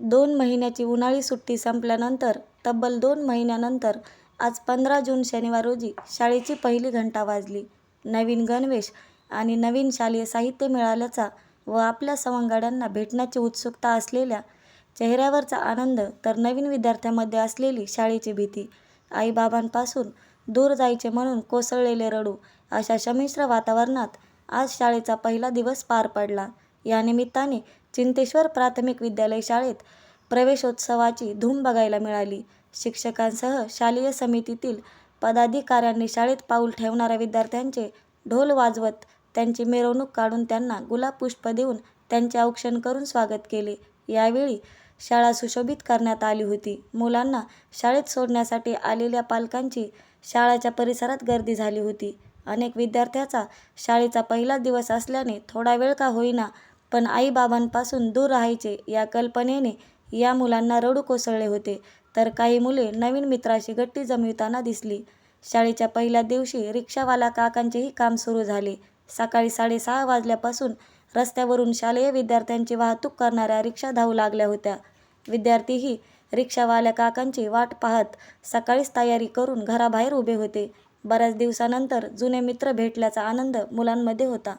दोन महिन्याची उन्हाळी सुट्टी संपल्यानंतर तब्बल दोन महिन्यानंतर आज पंधरा जून शनिवार रोजी शाळेची पहिली घंटा वाजली. नवीन गणवेश आणि नवीन शालेय साहित्य मिळाल्याचा व आपल्या सवंगड्यांना भेटण्याची उत्सुकता असलेल्या चेहऱ्यावरचा आनंद तर नवीन विद्यार्थ्यांमध्ये असलेली शाळेची भीती, आईबाबांपासून दूर जायचे म्हणून कोसळलेले रडू अशा संमिश्र वातावरणात आज शाळेचा पहिला दिवस पार पडला. या निमित्ताने चिंतेश्वर प्राथमिक विद्यालय शाळेत प्रवेशोत्सवाची धूम बघायला मिळाली. शिक्षकांसह शालेय समितीतील पदाधिकाऱ्यांनी शाळेत पाऊल ठेवणाऱ्या विद्यार्थ्यांचे ढोल वाजवत त्यांची मिरवणूक काढून त्यांना गुलाब-पुष्प देऊन त्यांचे औक्षण करून स्वागत केले. यावेळी शाळा सुशोभित करण्यात आली होती. मुलांना शाळेत सोडण्यासाठी आलेल्या पालकांची शाळेच्या परिसरात गर्दी झाली होती. अनेक विद्यार्थ्याचा शाळेचा पहिला दिवस असल्याने थोडा वेळ का होईना पण आईबाबांपासून दूर राहायचे या कल्पनेने या मुलांना रडू कोसळले होते तर काही मुले नवीन मित्राशी गट्टी जमविताना दिसली. शाळेच्या पहिल्या दिवशी रिक्षावाला काकांचेही काम सुरू झाले. सकाळी साडेसहा वाजल्यापासून रस्त्यावरून शालेय विद्यार्थ्यांची वाहतूक करणाऱ्या रिक्षा धावू लागल्या होत्या. विद्यार्थीही रिक्षावाल्या काकांची वाट पाहत सकाळीच तयारी करून घराबाहेर उभे होते. बऱ्याच दिवसानंतर जुने मित्र भेटल्याचा आनंद मुलांमध्ये होता.